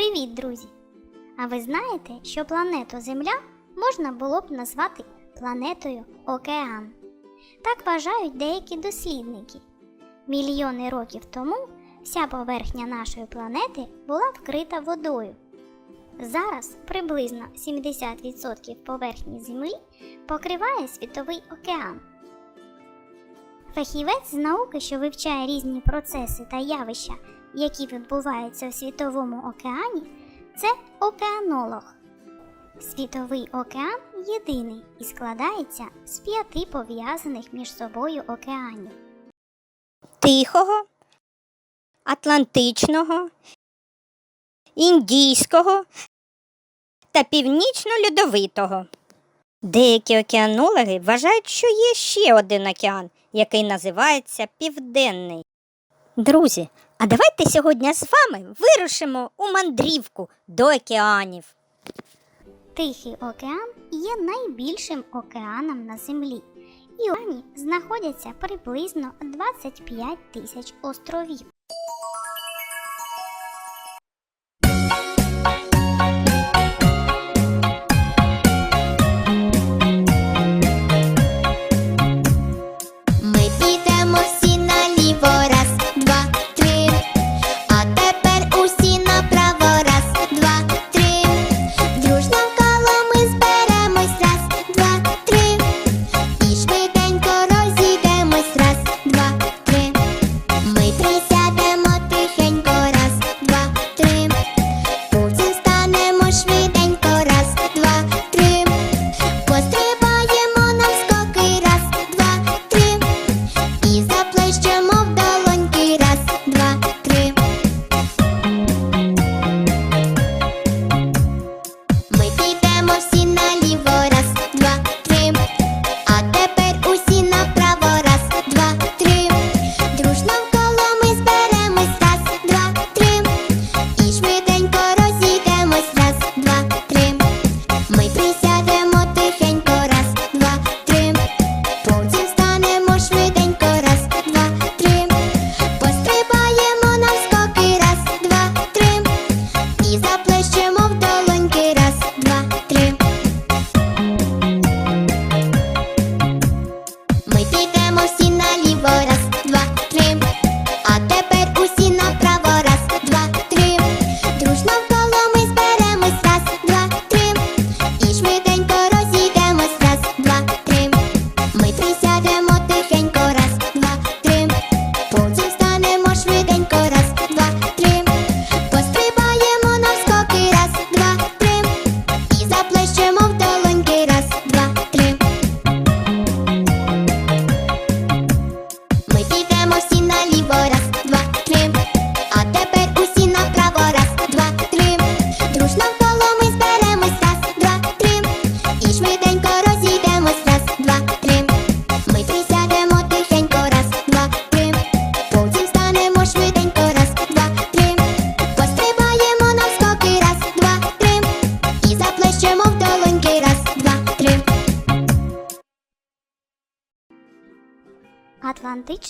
Привіт, друзі! А ви знаєте, що планету Земля можна було б назвати планетою Океан? Так вважають деякі дослідники. Мільйони років тому вся поверхня нашої планети була вкрита водою. Зараз приблизно 70% поверхні Землі покриває світовий океан. Фахівець з науки, що вивчає різні процеси та явища, які відбуваються у світовому океані, це океанолог. Світовий океан єдиний і складається з п'яти пов'язаних між собою океанів. Тихого, Атлантичного, Індійського та Північно-Льодовитого. Деякі океанологи вважають, що є ще один океан, який називається Південний. Друзі, а давайте сьогодні з вами вирушимо у мандрівку до океанів. Тихий океан є найбільшим океаном на Землі, і у океані знаходяться приблизно 25 тисяч островів.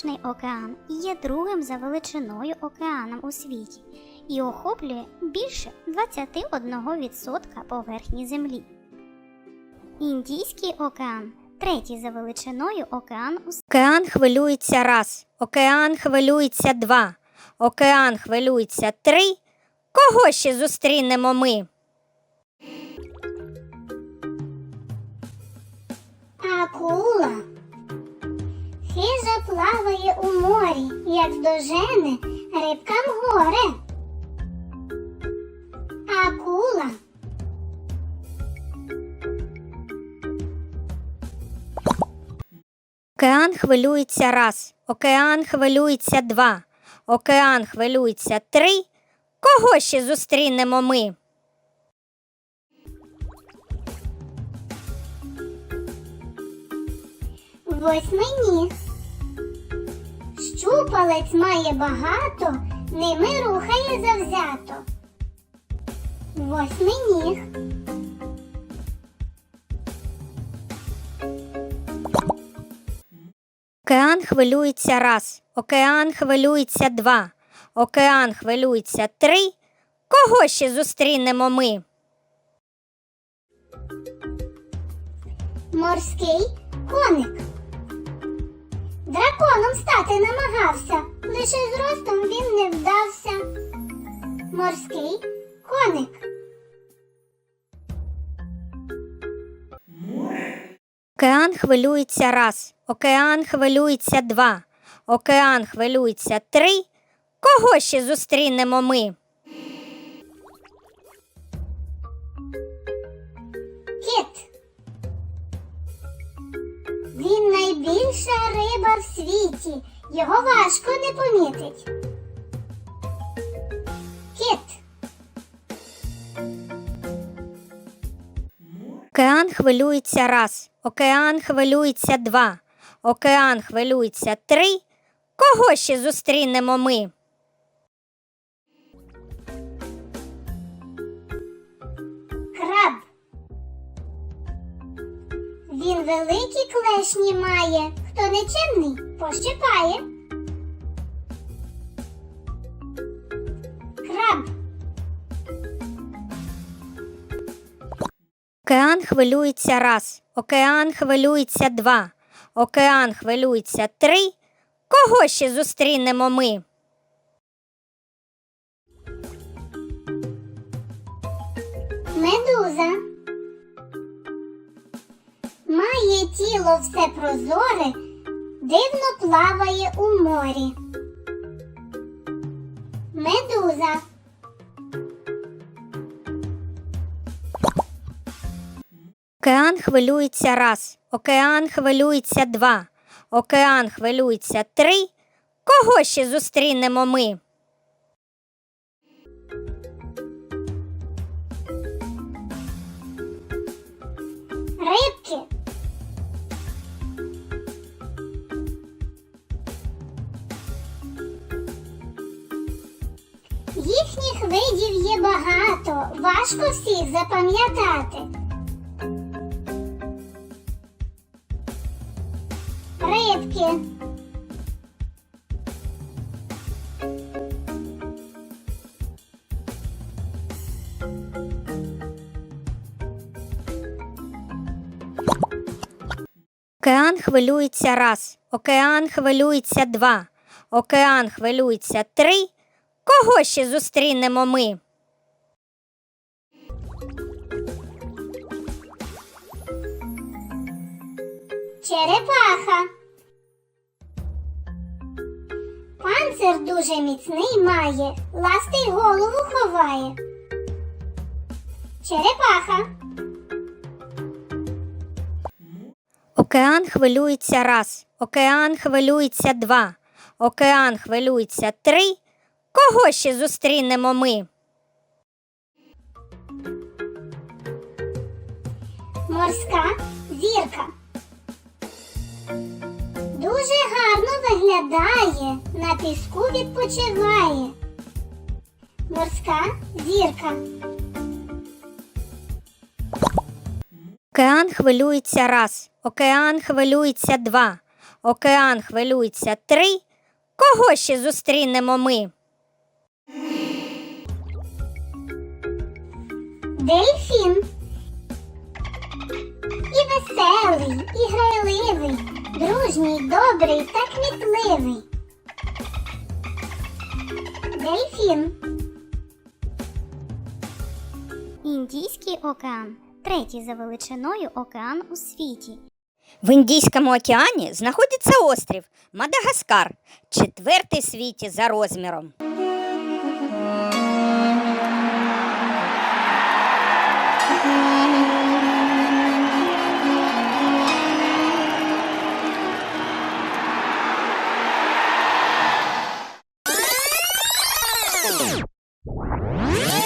Атлантичний океан є другим за величиною океаном у світі і охоплює більше 21% поверхні Землі. Індійський океан третій за величиною океан у світі. Океан хвилюється раз, океан хвилюється два, океан хвилюється три. Кого ще зустрінемо ми? Акула хижа плаває у морі, як дожене рибкам горе. Акула Океан хвилюється раз, океан хвилюється два, океан хвилюється три. Кого ще зустрінемо ми? Ми? Восьминіг. Щупалець має багато, ними рухає завзято. Восьминіг. Океан хвилюється раз, океан хвилюється два, океан хвилюється три. Кого ще зустрінемо ми? Морський коник. Драконом стати намагався, лише зростом він не вдався. Морський коник. Океан хвилюється раз, океан хвилюється два, океан хвилюється три. Кого ще зустрінемо ми? Він найбільша риба в світі. Його важко не помітить. Кіт. Океан хвилюється раз, океан хвилюється два, океан хвилюється три. Кого ще зустрінемо ми? Він великі клешні має. Хто нечемний, пощипає. Краб. Океан хвилюється раз, океан хвилюється два, океан хвилюється три. Кого ще зустрінемо ми? Медуза. Має тіло все прозоре, дивно плаває у морі. Медуза. Океан хвилюється раз, океан хвилюється два, океан хвилюється три. Кого ще зустрінемо ми? Рибки. Видів є багато, важко всіх запам'ятати. Рибки. Океан хвилюється раз, океан хвилюється два, океан хвилюється три. Кого ще зустрінемо ми? Черепаха. Панцир дуже міцний має, ластий голову ховає. Черепаха. Океан хвилюється раз, океан хвилюється два, океан хвилюється три. Кого ще зустрінемо ми? Морська зірка. Дуже гарно виглядає, на піску відпочиває. Морська зірка. Океан хвилюється раз, океан хвилюється два, океан хвилюється три. Кого ще зустрінемо ми? Дельфін. І веселий, і грайливий, дружній, добрий та кмітливий. Дельфін. Індійський океан третій за величиною океан у світі. В Індійському океані знаходиться острів Мадагаскар, четвертий в світі за розміром. Yeah.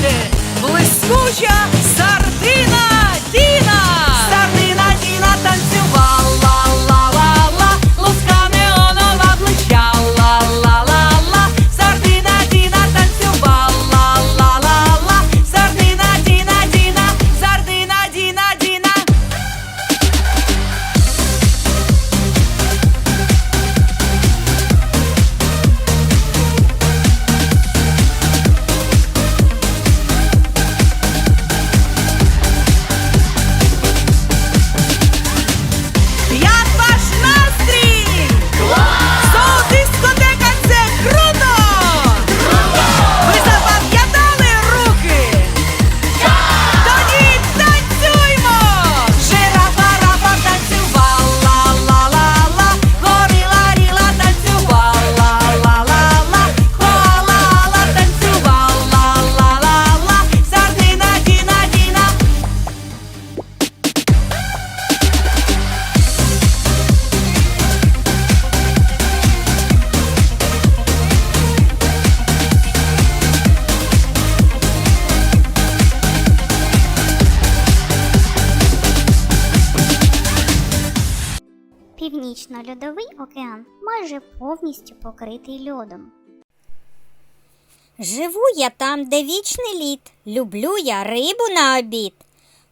Слухайте, блискуча майже повністю покритий льодом. Живу я там, де вічний лід. Люблю я рибу на обід.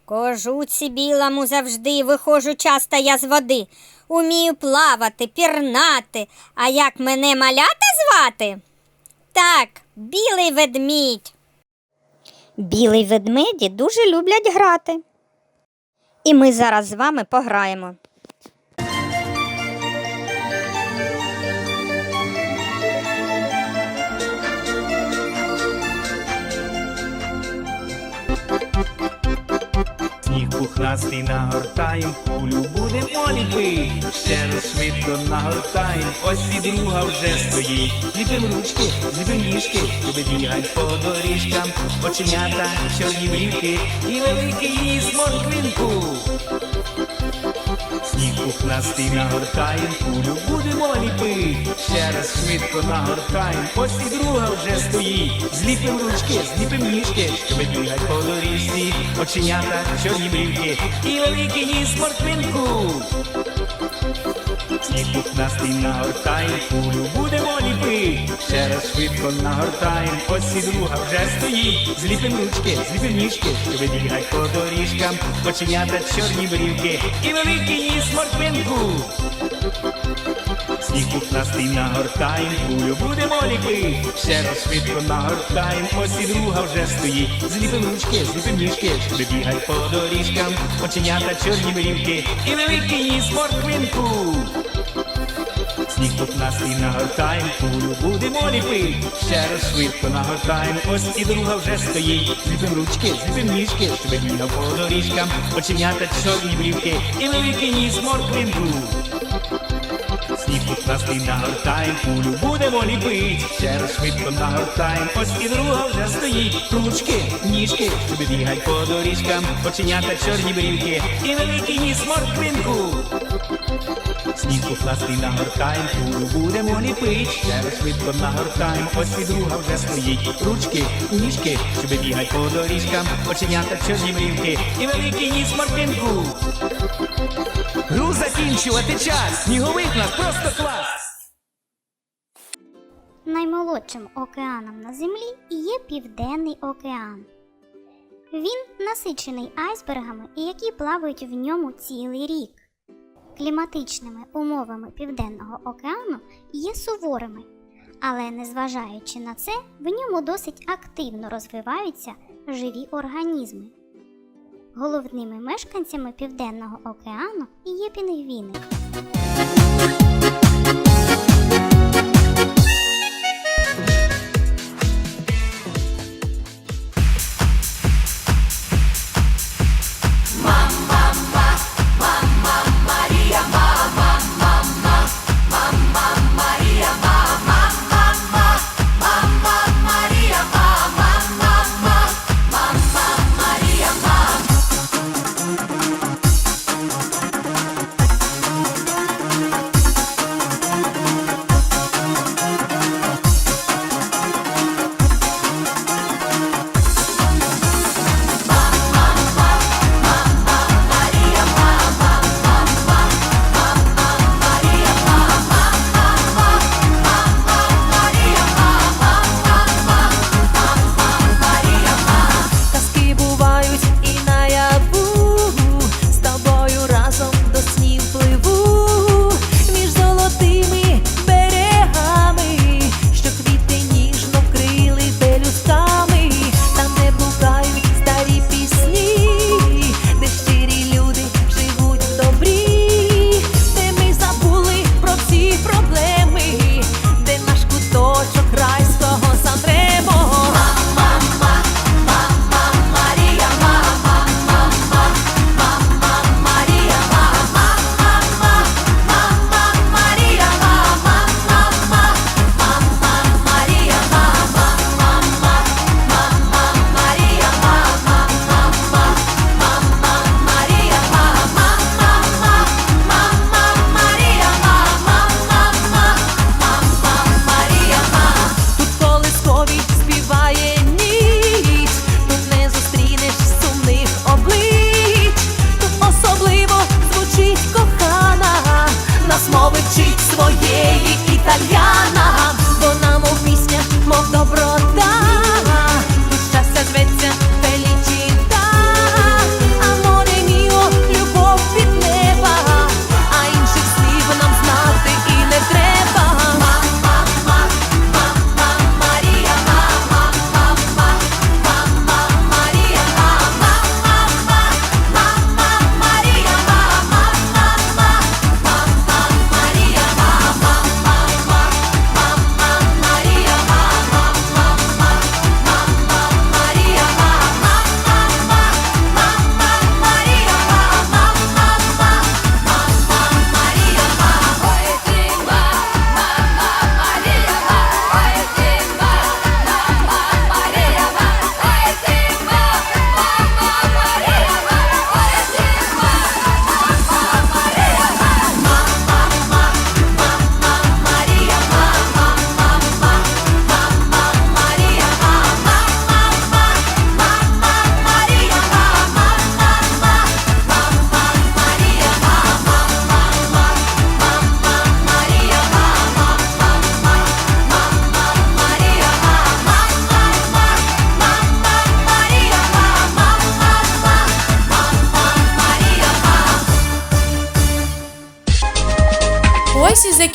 Кожуці білому завжди виходжу часто я з води. Умію плавати, пірнати. А як мене малята звати? Так, білий ведмідь. Білий ведмеді дуже люблять грати. І ми зараз з вами пограємо. Сніг пухнастий нагортаєм, кулю будемо ліпи. Ще раз швидко нагортаєм, ось і друга вже стоїть. Ліпим ручки, ліпим ніжки, щоб бігать по доріжкам, оченята, чорні брівки і великий ніс морквинку. Сніг пухнастий нагортаєм, кулю будемо ліпи. Ще раз швидко нагортаєм, ось і друга вже стоїть. Зліпим ручки, зліпим ніжки, щоб бігать по доріжці, оченята, чорні брівки і великий ніс морквинку. Сніг пухнастий нагортаєм, кулю будемо ліпи. Ще раз швидко нагортаєм, ось і друга вже стоїть. Зліпим ручки, зліпим ніжки, вибігай по доріжкам, оченята, чорні брівки і великий ніс морквинку. Сніг пухнастий нагортаєм, кулю будемо ліпи. Ще раз швидко нагортаєм, ось і друга вже стоїть. Зліпим ручки, зліпим ніжки, бігать по доріжкам, оченята, чорні брівки і великий ніс морквинку. Сніг пухнастий нагортаєм, кулю будемо ліпи. Ще раз швидко нагортаєм, ось і друга вже стоїть. Зліпим ручки, зліпим ніжки, щоб бігав по доріжкам, оченята, чорні брівки і великий ніс морквинку. Сніг пухнастий нагортаєм, кулю будемо ліпить. Ще раз швидко нагортаєм, ось і друга вже стоїть. Ручки, ніжки, щоб бігать по доріжкам, оченята, чорні брівки і великий ніс морквинку. Сніг пухнастий нагортаєм, кулю будемо ліпить. Ще швидко нагортаєм, ось і друга вже стоїть. Ручки, ніжки, щоб бігать по доріжкам, оченята, чорні брівки і великий ніс морквинку. Гру закінчувати час. Сніговик нас просто клас. Наймолодшим океаном на землі є Південний океан. Він насичений айсбергами, які плавають в ньому цілий рік. Кліматичними умовами Південного океану є суворими, але незважаючи на це, в ньому досить активно розвиваються живі організми. Головними мешканцями Південного океану є пінгвіни.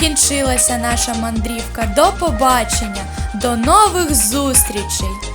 Закінчилася наша мандрівка. До побачення, до нових зустрічей!